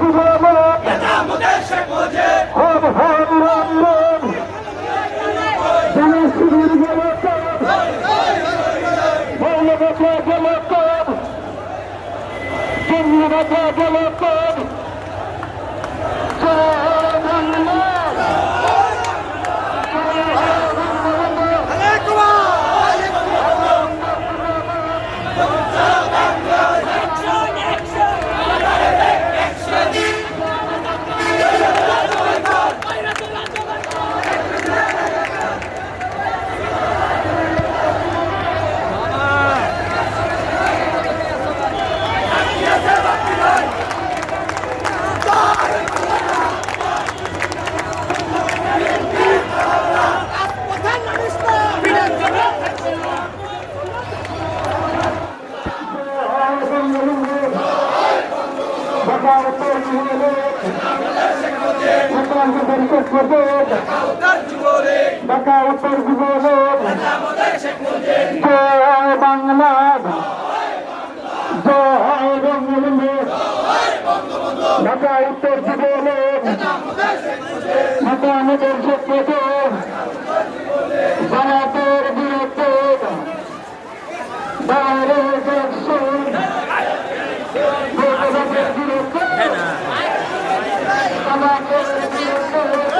যুবক আমাদের শেখ মুজিব হর হর রাম রাম জনশিবির যুবক মৌলবাদা যুবক জঙ্গিবাদা যুবক জয় বাংলা ঢাকা উত্তর যুবলীগ ঢাকা উত্তর যুবলীগ জয় বাংলা জয় বঙ্গবন্ধু ঢাকা উত্তর যুবলীগ ঢাকা আমাদের শত্রুকে ভারতের বিরুদ্ধে বাইরের একশন ভোটবাদের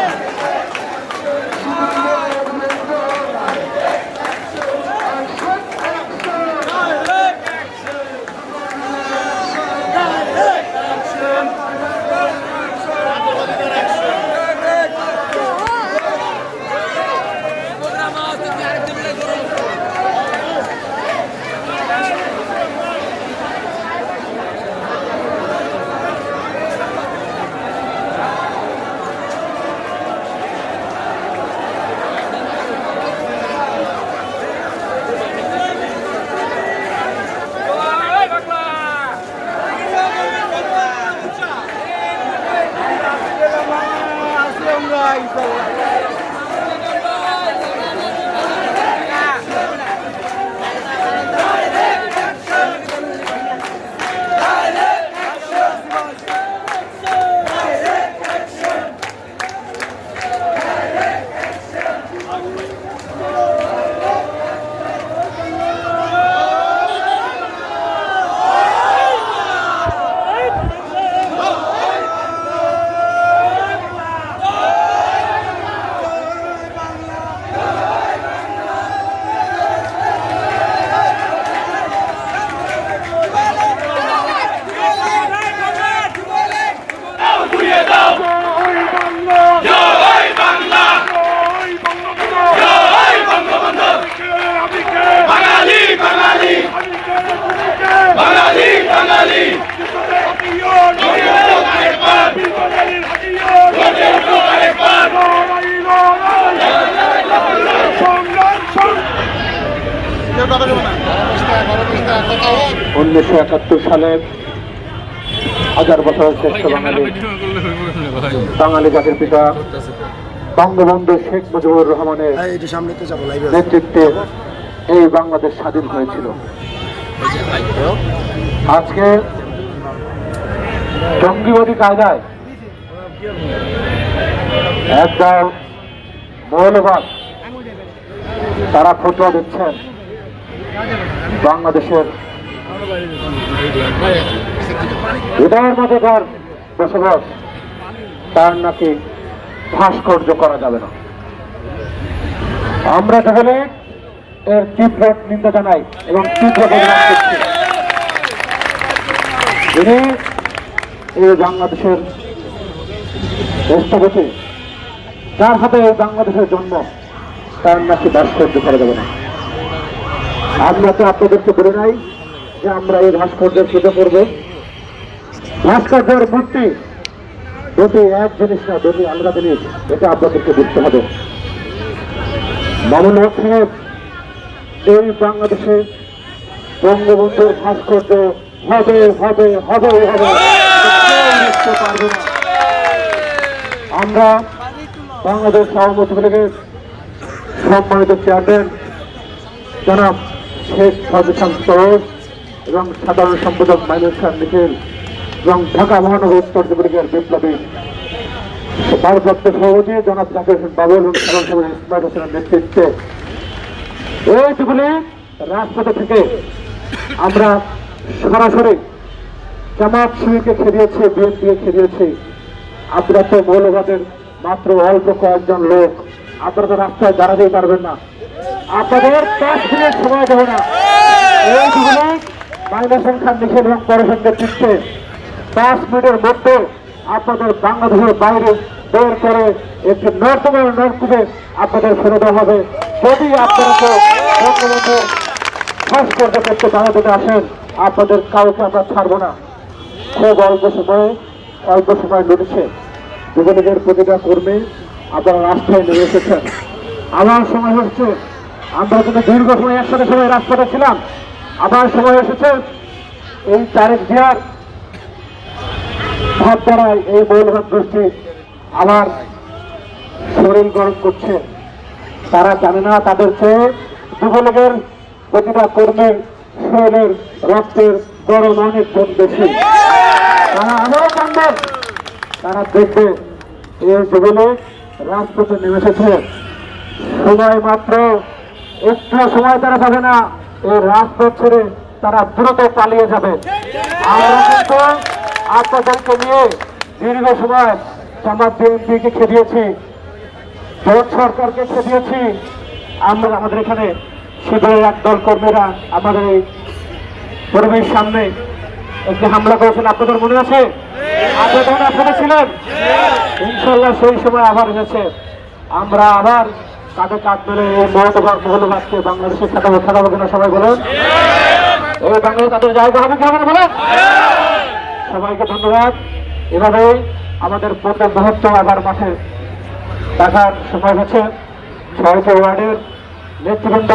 উনিশশো একাত্তর সালে হাজার বছরের শ্রেষ্ঠ বাঙালি। বাঙালি জাতির পিতা বঙ্গবন্ধু শেখ মুজিবুর রহমানের নেতৃত্বে এই বাংলাদেশ স্বাধীন হয়েছিল। আজকে জঙ্গিবাদী কায়দায় একদল মৌলবাদ তারা ফটোয়া দিচ্ছেন বাংলাদেশের হৃদয়ের মধ্যে তার বসবাস তার নাকি ভাস্কর্য করা যাবে না। আমরা তাহলে এর তীব্র নিন্দা জানাই এবং তীব্র এই বাংলাদেশের রাষ্ট্রপতি যার হাতে বাংলাদেশের জন্ম, তার নাকি ভাস্কর্য করা যাবে না। আমরা তো আপনাদেরকে বলে নাই যে আমরা এই ভাস্কর্যের পুজো করব। ভাস্কর্যের মূর্তি দুটি এক জিনিস না, দুটি আলাদা জিনিস, এটা আপনাদেরকে বুঝতে হবে। মামুন সাহেব, এই বাংলাদেশে বঙ্গবন্ধুর ভাস্কর্য হবে হবে হবে হবে পারবে না। আমরা বাংলাদেশ সভাপতি লীগের সম্মানিত চেয়ারম্যান জনাব শেখ ফাজুল খান সরোজ এবং সাধারণ সম্পাদক মাইনুল খান নিখিল এবং ঢাকা মহানগর উত্তর ত্রিপুরিকের বিপ্লবী ভারপ্রাপ্ত সভাপতি জনাব জাকির হোসেন বাবুল এবং সাধারণ ইসমাইল হোসেনের নেতৃত্বে এইটুকুনি রাজপথে থেকে আমরা সরাসরি জামাত শিবিরকে খেলিয়েছে, বিএনপিকে খেলিয়েছে। আপনারা তো মৌলবাদের মাত্র অল্প কয়েকজন লোক। আপনারা তো রাস্তায় দাঁড়াতেই পারবেন না। আপনাদের পাঁচ মিনিট সময় দেবে না। মাইনাসন খান নিষেধ এবং পরেশের নেতৃত্বে পাঁচ মিনিটের মধ্যে আপনাদের বাংলাদেশের বাইরে বের করে একটি নর্তমের নরকুপে আপনাদের দেওয়া হবে। যদি আপনারা বঙ্গবন্ধু ভাস্কর্য করতে বাংলাদেশে আসেন। আপনাদের কাউকে আমরা ছাড়বো না। খুব অল্প সময়ে, অল্প সময় লড়েছে। যুবলীগের প্রতিটা কর্মী আপনারা রাস্তায় নেমে এসেছেন। আমার সময় হচ্ছে, আমরা কিন্তু দীর্ঘ সময় একসাথে সময় রাস্তাতে ছিলাম। আবার সময় এসেছে, এই তারেক জিয়ার ভাব দ্বারাই এই মৌলবাদ গোষ্ঠী আমার শরীর গরম করছে। তারা জানে না তাদের চেয়ে যুবলীগের প্রতিটা কর্মীর শরীরের রক্তের গরম অনেক গুণ বেশি। তারা আবারও কান্দবেন তারা দেখবে এই যুবলীগ রাজপথে নেমে এসেছে সময় মাত্র, একটু সময় তারা পাবে না। এই রাজপথ ছেড়ে তারা দ্রুত পালিয়ে যাবে। আমরা কিন্তু আপনাদেরকে নিয়ে দীর্ঘ সময় জামাত বিএনপিকে খেলিয়েছি জোট সরকারকে খেলিয়েছি আমরা আমাদের এখানে শিবিরের একদল কর্মীরা আমাদের এই কর্মীর সামনে একটি হামলা করেছেন। আপনাদের মনে আছে? আপনারা তখন আপনারা ছিলেন? ইনশাল্লাহ সেই সময় আবার এসেছে। আমরা আবার কাঁধে কাঁধ মেলে এই মহলবাদকে বাংলাদেশে খেটাবো খেটাবো কিনা সবাই বলেন। এই বাংলাদেশ তাদের জায়গা হবে কেমন বলেন? সবাইকে ধন্যবাদ। এভাবেই আমাদের প্রত্যেক মুহূর্ত আবার মাঠে দেখার সময় হচ্ছে। ছয়টি ওয়ার্ডের নেতৃবৃন্দ,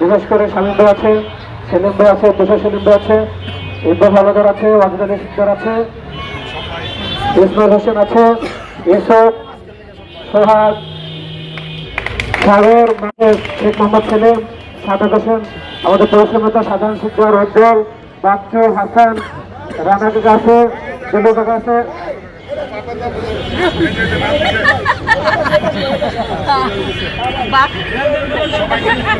বিশেষ করে সামিন্দ আছে সেলিমদ আছে, তুষার সেলিমদ আছে ইব্রাহিম আলাদার আছে ওয়াজিদ আলী সিকদার আছে, ইসমাইল হোসেন আছে ইসব সোহাগ, সাগর মানে শেখ মোহাম্মদ সেলিম, সাদাক হোসেন, আমাদের পরিশ্রমতা সাধারণ শিক্ষক রজ্জল বাচ্চু, হাসান, রানা কাকা আছে দিলু কাকা আছে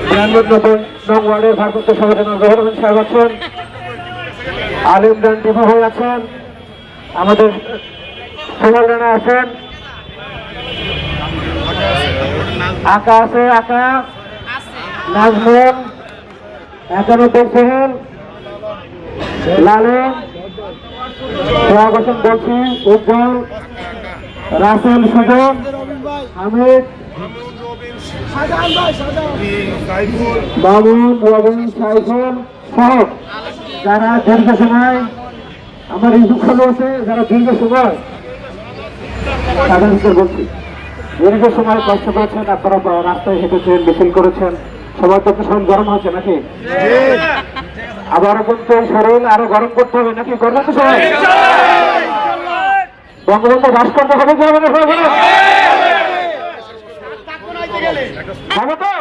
বিরানব্বই নং ওয়ার্ডের ভারপ্রাপ্ত সভাপতি রহমান সাহেব আছেন। আমাদের আছেন। আকা আছে, আকা। নাজমুল, একানব্বই সোহেল লালন হোসেন বলছি উজ্জ্বল রাসেল সুজন, হামিদ সাইফুল সহ যারা দীর্ঘ সময় আমার এই দুঃখ রয়েছে, যারা দীর্ঘ সময় সাধারণত বলছি। দীর্ঘ সময় কষ্ট করেছেন, আপনারা রাস্তায় হেঁটেছেন, মিছিল করেছেন সবার তো শরীর গরম হয়েছে নাকি? আবারও বলতে শরীর আরও গরম করতে হবে নাকি করবেন তো সবাই? বঙ্গবন্ধু ভাস্কর্য হবে ক্ষমতা হবে না